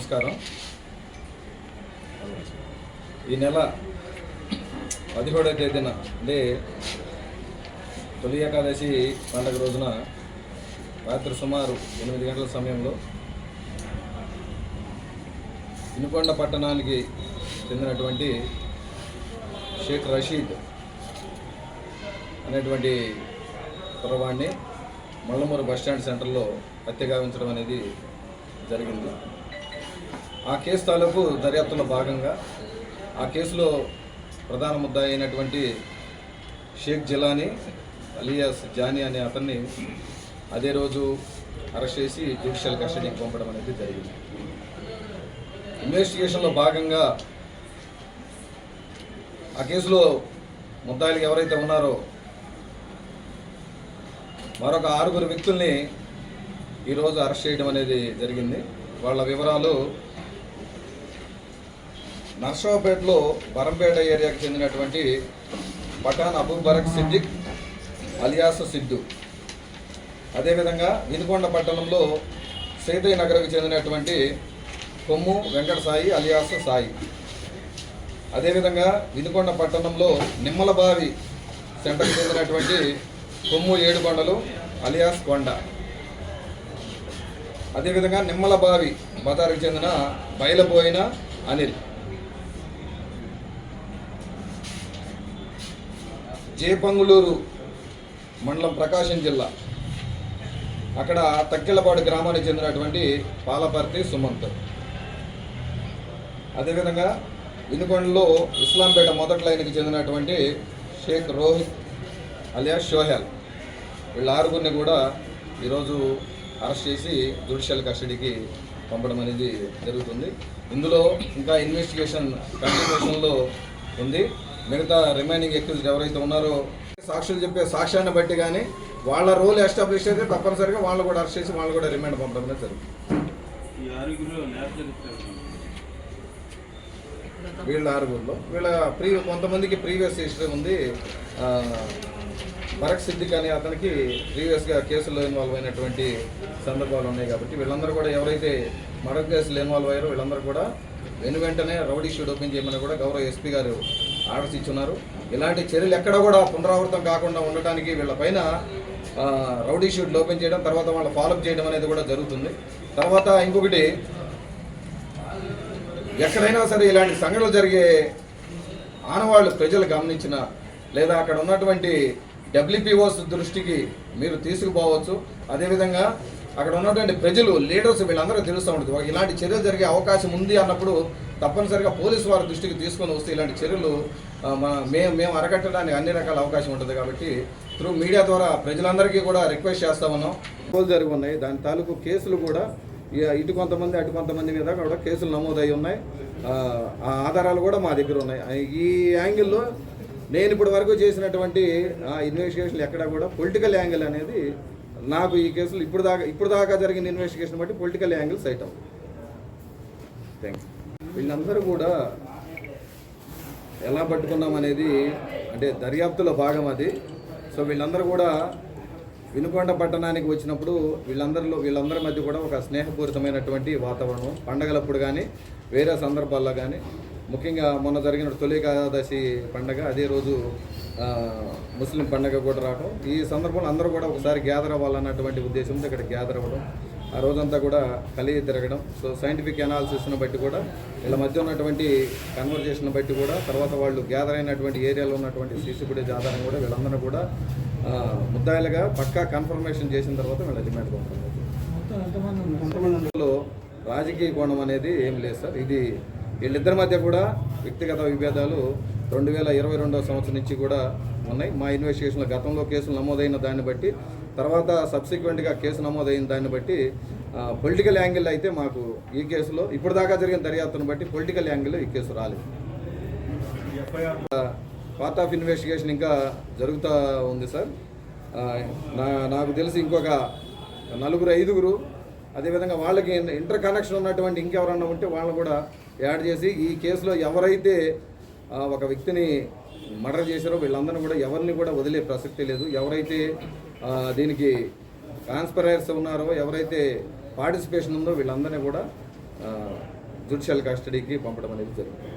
నమస్కారం. ఈ నెల పదిహేడవ తేదీన అంటే తొలి ఏకాదశి పండగ రోజున రాత్రి సుమారు ఎనిమిది గంటల సమయంలో ఇనుకొండ పట్టణానికి చెందినటువంటి షేక్ రషీద్ అనేటువంటి కుర్రవాడిని మల్లమూరు బస్టాండ్ సెంటర్లో హత్య గావించడం అనేది జరిగింది. ఆ కేసు తాలూకు దర్యాప్తులో భాగంగా ఆ కేసులో ప్రధాన ముద్దా అయినటువంటి షేక్ జిలానీ అలియాస్ జానీ అనే అతన్ని అదే రోజు అరెస్ట్ చేసి జ్యుడిషియల్ కస్టడీకి పంపడం అనేది జరిగింది. ఇన్వెస్టిగేషన్లో భాగంగా ఆ కేసులో ముద్దాయిలు ఎవరైతే ఉన్నారో మరొక ఆరుగురు వ్యక్తుల్ని ఈరోజు అరెస్ట్ చేయడం అనేది జరిగింది. వాళ్ళ వివరాలు నర్సరావుపేటలో బరంపేట ఏరియాకి చెందినటువంటి పఠాన్ అబూ బరక్ సిద్దిక్ అలియాస్ సిద్దు. అదేవిధంగా వినుకొండ పట్టణంలో సీతయ్య నగర్కి చెందినటువంటి కొమ్ము వెంకట సాయి అలియాస్ సాయి. అదేవిధంగా వినుకొండ పట్టణంలో నిమ్మలబావి సెంటర్కి చెందినటువంటి కొమ్ము ఏడుకొండలు అలియాస్ కొండ. అదేవిధంగా నిమ్మలబావి బజారుకి చెందిన బయలబోయిన అనిల్. జేపంగులూరు మండలం ప్రకాశం జిల్లా. అక్కడ తక్కెలపాడు గ్రామానికి చెందినటువంటి పాలపర్తి సుమంత్. అదేవిధంగా వినుకొండలో ఇస్లాంపేట మొదటి లైన్కి చెందినటువంటి షేక్ రోహిత్ అలియా షోహెల్. వీళ్ళ ఆరుగురిని కూడా ఈరోజు అరెస్ట్ చేసి జ్యుడిషియల్ కస్టడీకి పంపడం అనేది జరుగుతుంది. ఇందులో ఇంకా ఇన్వెస్టిగేషన్ కంటిన్యూషన్లో ఉంది. మిగతా రిమైనింగ్ ఎక్యూజ్డ్ ఎవరైతే ఉన్నారో సాక్షులు చెప్పే సాక్ష్యాన్ని బట్టి కానీ వాళ్ళ రోల్ ఎస్టాబ్లిష్ అయితే తప్పనిసరిగా వాళ్ళు కూడా అరెస్ట్ చేసి వాళ్ళు కూడా రిమాండ్ పంపడం జరుగుతుంది. వీళ్ళ ఆరుగురిలో. వీళ్ళ ప్రీ కొంతమందికి ప్రీవియస్ హిస్టరీ ఉంది. భరత్ సిద్దిక్ అనే అతనికి ప్రీవియస్గా కేసుల్లో ఇన్వాల్వ్ అయినటువంటి సందర్భాలు ఉన్నాయి కాబట్టి వీళ్ళందరూ కూడా ఎవరైతే మరొక కేసులు ఇన్వాల్వ్ అయ్యారో వీళ్ళందరూ కూడా వెను వెంటనే రౌడీ షూట్ ఓపెన్ చేయమని కూడా గౌరవ ఎస్పీ గారు ఆర్డర్స్ ఇచ్చున్నారు ఇలాంటి చర్యలు ఎక్కడ కూడా పునరావృతం కాకుండా ఉండటానికి వీళ్ళపైన రౌడీ షూట్ ఓపెన్ చేయడం తర్వాత వాళ్ళ ఫాలోఅప్ చేయడం అనేది కూడా జరుగుతుంది. తర్వాత ఇంకొకటి ఎక్కడైనా సరే ఇలాంటి సంఘటనలు జరిగే ఆనవాళ్ళు ప్రజలు గమనించిన లేదా అక్కడ ఉన్నటువంటి డబ్ల్యూపీఓస్ దృష్టికి మీరు తీసుకుపోవచ్చు. అదేవిధంగా అక్కడ ఉన్నటువంటి ప్రజలు లీడర్స్ వీళ్ళందరూ తెలుస్తూ ఉంటుంది. ఇలాంటి చర్యలు జరిగే అవకాశం ఉంది అన్నప్పుడు తప్పనిసరిగా పోలీసు వారి దృష్టికి తీసుకొని వస్తే ఇలాంటి చర్యలు మేము మేము అరకట్టడానికి అన్ని రకాల అవకాశం ఉంటుంది కాబట్టి త్రూ మీడియా ద్వారా ప్రజలందరికీ కూడా రిక్వెస్ట్ చేస్తా ఉన్నాం. పోలు జరిగి ఉన్నాయి. దాని తాలూకు కేసులు కూడా ఇక ఇటు కొంతమంది అటు కొంతమంది మీద కూడా కేసులు నమోదయ్యి ఉన్నాయి. ఆ, ఆధారాలు కూడా మా దగ్గర ఉన్నాయి. ఈ యాంగిల్లో నేను ఇప్పటి వరకు చేసినటువంటి ఇన్వెస్టిగేషన్లు ఎక్కడ కూడా పొలిటికల్ యాంగిల్ అనేది నాకు ఈ కేసులు ఇప్పుడు దాకా ఇప్పుడు దాకా జరిగిన ఇన్వెస్టిగేషన్ బట్టి పొలిటికల్ యాంగిల్ సైట్ అవుతుంది థ్యాంక్ యూ వీళ్ళందరూ కూడా ఎలా పట్టుకున్నాం అనేది అంటే దర్యాప్తులో భాగం అది. సో వీళ్ళందరూ కూడా వినుకొండ పట్టణానికి వచ్చినప్పుడు వీళ్ళందరిలో వీళ్ళందరి మధ్య కూడా ఒక స్నేహపూరితమైనటువంటి వాతావరణం. పండగలప్పుడు కానీ వేరే సందర్భాల్లో కానీ ముఖ్యంగా మొన్న జరిగిన తొలి ఏకాదశి పండగ అదే రోజు ముస్లిం పండగ కూడా రావడం ఈ సందర్భంలో అందరూ కూడా ఒకసారి గ్యాదర్ అవ్వాలన్నటువంటి ఉద్దేశంతో ఇక్కడ గ్యాదర్ అవ్వడం. ఆ రోజంతా కూడా కలిగి తిరగడం. సో సైంటిఫిక్ అనాలిసిస్ను బట్టి కూడా వీళ్ళ మధ్య ఉన్నటువంటి కన్వర్జేషన్ బట్టి కూడా తర్వాత వాళ్ళు గ్యాదర్ అయినటువంటి ఏరియాలో ఉన్నటువంటి సీసీ ఫుటేజ్ ఆధారం కూడా వీళ్ళందరూ కూడా ముద్దాయిలుగా పక్కా కన్ఫర్మేషన్ చేసిన తర్వాత వీళ్ళ రిమాండ్ పంపడం లో రాజకీయ కోణం అనేది ఏం లేదు సార్. ఇది వీళ్ళిద్దరి మధ్య కూడా వ్యక్తిగత విభేదాలు రెండు వేల ఇరవై రెండవ సంవత్సరం నుంచి కూడా ఉన్నాయి. మా ఇన్వెస్టిగేషన్లో గతంలో కేసులు నమోదైన దాన్ని బట్టి తర్వాత సబ్సిక్వెంట్గా కేసు నమోదైన దాన్ని బట్టి పొలిటికల్ యాంగిల్ అయితే మాకు ఈ కేసులో ఇప్పుడు దాకా జరిగిన దర్యాప్తును బట్టి పొలిటికల్ యాంగిల్ ఈ కేసు రాలేదు. పార్ట్ ఆఫ్ ఇన్వెస్టిగేషన్ ఇంకా జరుగుతూ ఉంది సార్. నా నాకు తెలిసి ఇంకొక నలుగురు ఐదుగురు అదేవిధంగా వాళ్ళకి ఇంటర్ కనెక్షన్ ఉన్నటువంటి ఇంకెవరన్నా ఉంటే వాళ్ళని కూడా యాడ్ చేసి ఈ కేసులో ఎవరైతే ఒక వ్యక్తిని మర్డర్ చేశారో వీళ్ళందరినీ కూడా ఎవరిని కూడా వదిలే ప్రసక్తి లేదు. ఎవరైతే దీనికి కాన్స్పరైర్స్ ఉన్నారో ఎవరైతే పార్టిసిపేషన్ ఉందో వీళ్ళందరినీ కూడా జుడిషియల్ కస్టడీకి పంపడం అనేది జరుగుతుంది.